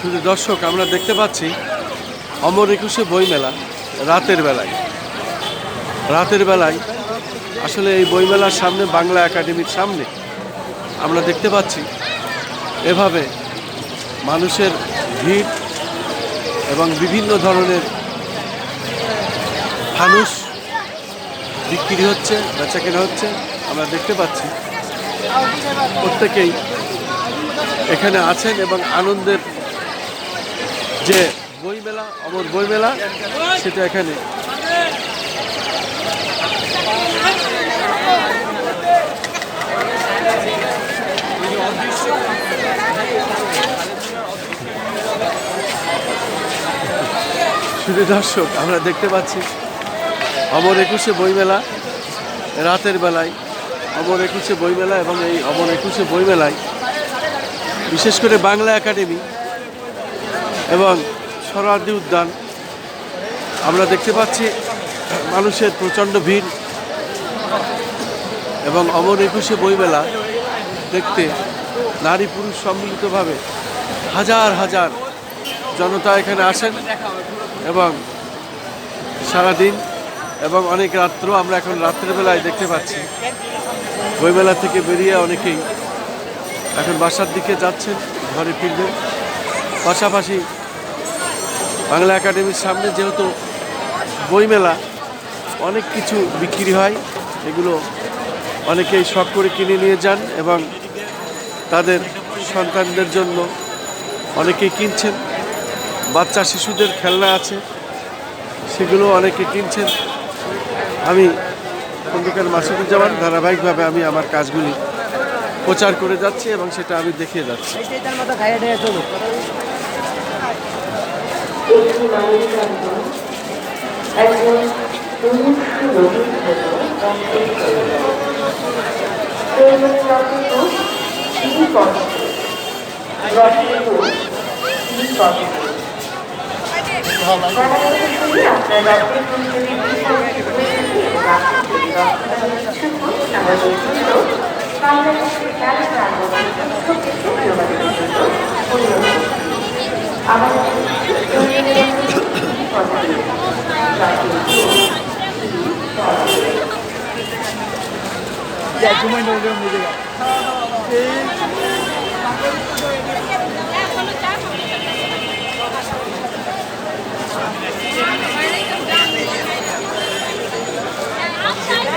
শুধু দর্শক, আমরা দেখতে পাচ্ছি অমর একুশে বইমেলা রাতের বেলায়। রাতের বেলায় আসলে এই বইমেলার সামনে বাংলা একাডেমির সামনে আমরা দেখতে পাচ্ছি এভাবে মানুষের ভিড় এবং বিভিন্ন ধরনের ফানুস বিক্রি হচ্ছে বেচা কেনা হচ্ছে, আমরা দেখতে পাচ্ছি। প্রত্যেকেই এখানে আছেন এবং আনন্দের যে বইমেলা, অমর বইমেলা, সেটা এখানে। শুধু দর্শক, আমরা দেখতে পাচ্ছি অমর একুশে বইমেলা রাতের বেলায়। অমর একুশে বইমেলা এবং এই অমর একুশে বইমেলায় বিশেষ করে বাংলা একাডেমি এবং সরার্দি উদ্যান। আমরা দেখতে পাচ্ছি মানুষের প্রচণ্ড ভিড় এবং অমর একুশে বইমেলা দেখতে নারী পুরুষ সম্মিলিতভাবে হাজার হাজার জনতা এখানে আসেন এবং সারাদিন এবং অনেক রাত্র আমরা এখন রাত্রেবেলায় দেখতে পাচ্ছি। বইমেলা থেকে বেরিয়ে অনেকেই এখন বাসার দিকে যাচ্ছেন, ঘরে ফিরবেন। পাশাপাশি বাংলা একাডেমির সামনে যেহেতু বইমেলা, অনেক কিছু বিক্রি হয়। এগুলো অনেকেই শখ করে কিনে নিয়ে যান এবং তাদের সন্তানদের জন্য অনেকেই কিনছেন। বাচ্চা শিশুদের খেলনা আছে, সেগুলো অনেকে কিনছেন। আমি খন্দকার মাসুদুজ্জামান, ধারাবাহিকভাবে আমি আমার কাজগুলি প্রচার করে যাচ্ছি এবং সেটা আমি দেখিয়ে যাচ্ছি। একটি জন্য একজন রোগীর জন্য রক্তের Yeah, do you mind holding me there? No, no, no.